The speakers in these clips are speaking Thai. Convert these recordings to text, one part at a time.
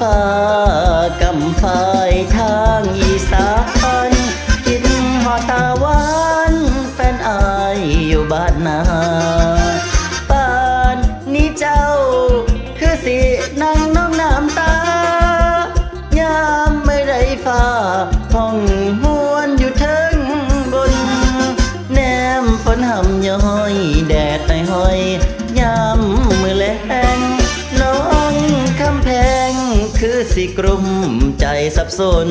ฟ้ากำไฟทางอีสานกินหอตาหวานแฟนอายอยู่บ้านนาป่านนี้เจ้า คือสินั่งน้องน้ำตายามไม่ได้ฟ้าห้องหวนอยู่เทิงบน แนมฝนหำย้อย แดดในห้อย คือสิกลุ่มใจสับสน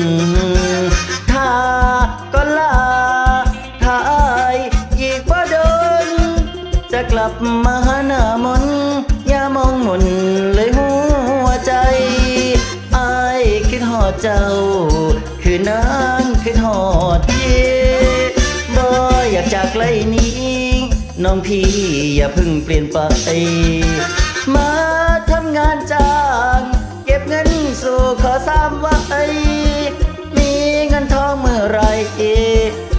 ถ้าก็ลาถ้าอายอีกว่โดน จะกลับมาหาหน้ามนอย่ามองหมนเลยหัวใจอายคิดหอดเจ้า คือนางคิดหอดพี่บ่อยากจากไกลนี้ น้องพี่อย่าเพิ่งเปลี่ยนไป ขอสามไว้มีเงินทองเมื่อไร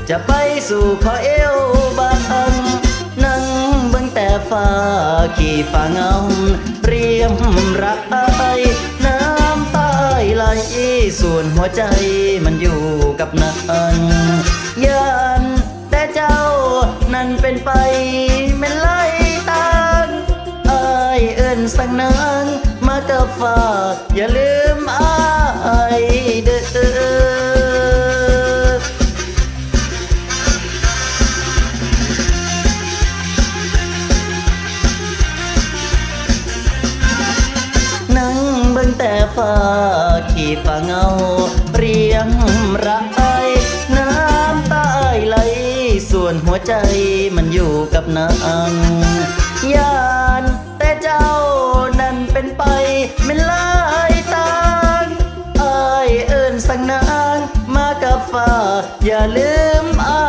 จะไปสู่ขอเอวบางนั่งเบิ่งแต่ฟ้าขี่ฟ้าเงาเรียมรักไอน้ำตาไหลส่วนหัวใจมันอยู่กับนันยานแต่เจ้านั้นเป็นไปไม่ไล่ตางไอเอิ้นสังนางมากับฟ้าอย่าลืมอ แต่ฟ้าขี่ฟ้าเงา เรียงรายน้ำตาไหล ส่วนหัวใจมันอยู่กับนางยานแต่เจ้านั้นเป็นไปไม่ลายตางอเอิ้นสังนางมากับฟ้าอย่าลืมอา